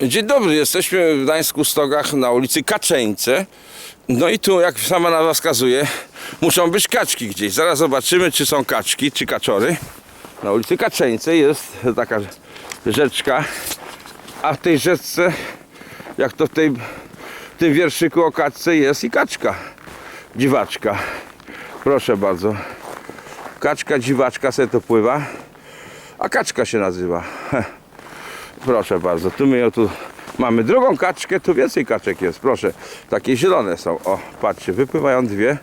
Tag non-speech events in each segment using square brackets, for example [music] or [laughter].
Dzień dobry, jesteśmy w Gdańsku Stogach na ulicy Kaczeńce. No i tu, jak sama nazwa wskazuje, muszą być kaczki gdzieś. Zaraz zobaczymy, czy są kaczki, czy kaczory. Na ulicy Kaczeńce jest taka rzeczka, a w tej rzeczce, jak to w, tej, w tym wierszyku o kaczce jest i kaczka, dziwaczka. Proszę bardzo. Kaczka, dziwaczka se to pływa, a kaczka się nazywa. [laughs] Proszę bardzo, tu my ją tu mamy drugą kaczkę, tu więcej kaczek jest, proszę. Takie zielone są. O, patrzcie, wypływają dwie,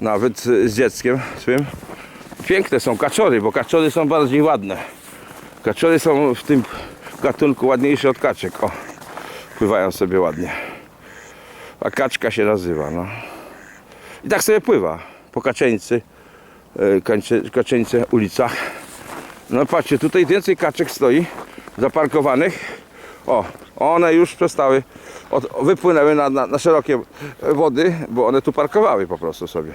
nawet z dzieckiem swym. Piękne są kaczory, bo kaczory są bardziej ładne. Kaczory są w tym gatunku ładniejsze od kaczek. O, pływają sobie ładnie. A kaczka się nazywa, no. I tak sobie pływa po Kaczeńcy, e, Kaczeńce ulicach. No patrzcie, tutaj więcej kaczek stoi zaparkowanych. O, one już przestały, od, wypłynęły na, na, na szerokie wody, bo one tu parkowały po prostu sobie.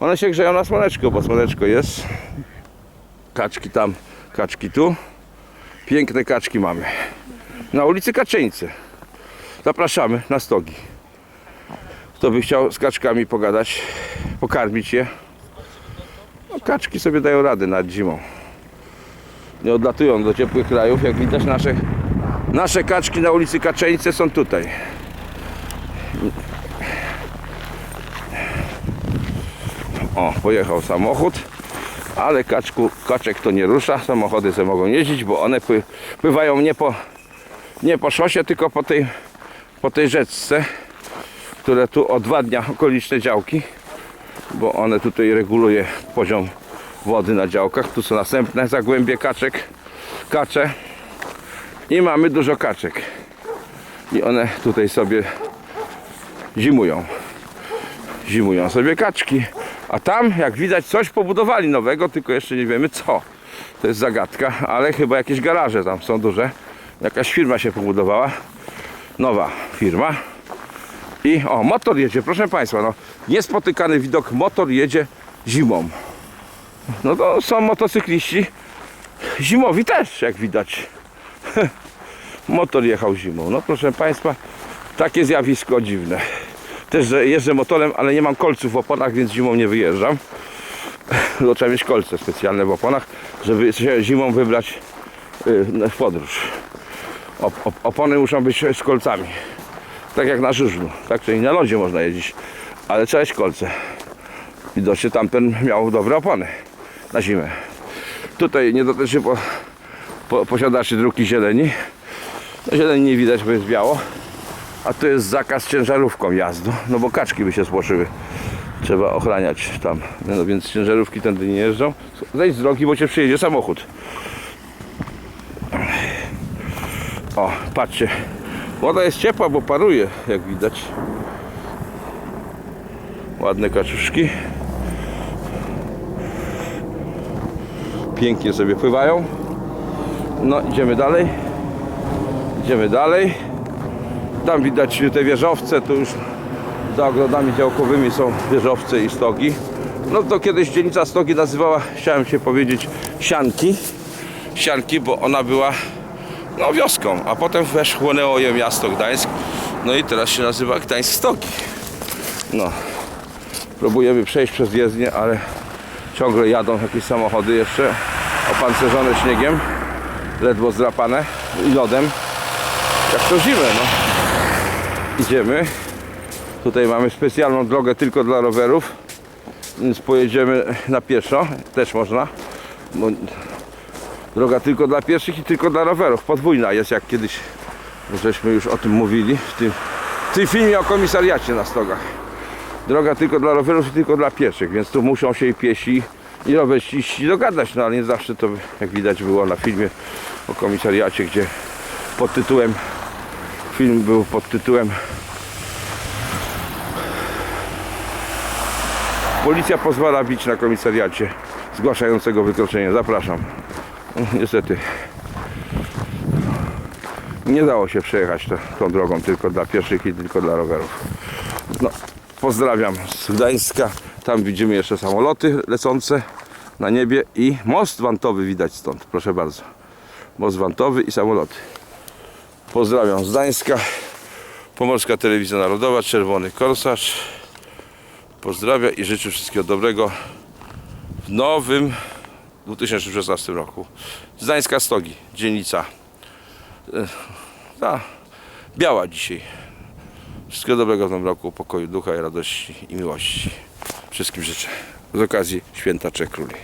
One się grzeją na słoneczko, bo słoneczko jest. Kaczki tam, kaczki tu. Piękne kaczki mamy. Na ulicy Kaczyńcy. Zapraszamy na stogi. Kto by chciał z kaczkami pogadać, pokarmić je. No, kaczki sobie dają radę nad zimą nie odlatują do ciepłych krajów. Jak widać nasze, nasze kaczki na ulicy Kaczeńce są tutaj. O, pojechał samochód, ale kaczku, kaczek to nie rusza. Samochody se mogą jeździć, bo one pły, pływają nie po, nie po szosie, tylko po tej, po tej rzeczce, które tu odwadnia okoliczne działki, bo one tutaj reguluje poziom wody na działkach. Tu są następne zagłębie kaczek, kacze i mamy dużo kaczek. I one tutaj sobie zimują. Zimują sobie kaczki. A tam, jak widać, coś pobudowali nowego, tylko jeszcze nie wiemy co. To jest zagadka, ale chyba jakieś garaże tam są duże. Jakaś firma się pobudowała. Nowa firma. I o, motor jedzie, proszę Państwa, no, niespotykany widok, motor jedzie zimą. No to są motocykliści zimowi też, jak widać. [laughs] Motor jechał zimą. No proszę Państwa, takie zjawisko dziwne. Też że jeżdżę motorem, ale nie mam kolców w oponach, więc zimą nie wyjeżdżam. [laughs] No, trzeba mieć kolce specjalne w oponach, żeby się zimą wybrać y, w podróż. Op, op, opony muszą być z kolcami. Tak jak na żużlu. Tak, czyli na lodzie można jeździć. Ale trzeba mieć kolce. Widocznie tamten miał dobre opony na zimę. Tutaj nie dotyczy po, po, posiadaczy druki zieleni. No, zieleni nie widać, bo jest biało. A tu jest zakaz ciężarówką jazdu, no bo kaczki by się spłoszyły. Trzeba ochraniać tam. No więc ciężarówki tędy nie jeżdżą. Zejdź z drogi, bo cię przyjedzie samochód. O, patrzcie. Woda jest ciepła, bo paruje, jak widać. Ładne kaczuszki. Pięknie sobie pływają. No, idziemy dalej. Idziemy dalej. Tam widać te wieżowce, tu już za ogrodami działkowymi są wieżowce i stogi. No to kiedyś dzielnica stogi nazywała, chciałem się powiedzieć, sianki. Sianki, bo ona była no, wioską, a potem weszłonęło je miasto Gdańsk. No i teraz się nazywa Gdańsk Stogi. No, próbujemy przejść przez jezdnię, ale ciągle jadą jakieś samochody jeszcze opancerzone śniegiem, ledwo zdrapane i lodem. Jak to zimę, no. Idziemy. Tutaj mamy specjalną drogę tylko dla rowerów, więc pojedziemy na pieszo, też można. Droga tylko dla pieszych i tylko dla rowerów. Podwójna jest, jak kiedyś żeśmy już o tym mówili w tym, w tym filmie o komisariacie na stogach. Droga tylko dla rowerów i tylko dla pieszych, więc tu muszą się i piesi i rowerzyści dogadać, no ale nie zawsze to jak widać było na filmie o komisariacie, gdzie pod tytułem film był pod tytułem Policja pozwala bić na komisariacie zgłaszającego wykroczenie. Zapraszam. Niestety nie dało się przejechać to, tą drogą tylko dla pieszych i tylko dla rowerów. No, pozdrawiam z Gdańska. Tam widzimy jeszcze samoloty lecące na niebie i most wantowy widać stąd. Proszę bardzo. Most wantowy i samoloty. Pozdrawiam z Gdańska. Pomorska Telewizja Narodowa, Czerwony Korsarz. Pozdrawiam i życzę wszystkiego dobrego w nowym 2016 roku. Z Stogi, dzielnica. e, Ta, biała dzisiaj. Wszystkiego dobrego w nowym roku, pokoju ducha i radości i miłości. Wszystkim życzę. Z okazji Święta Trzech Króli.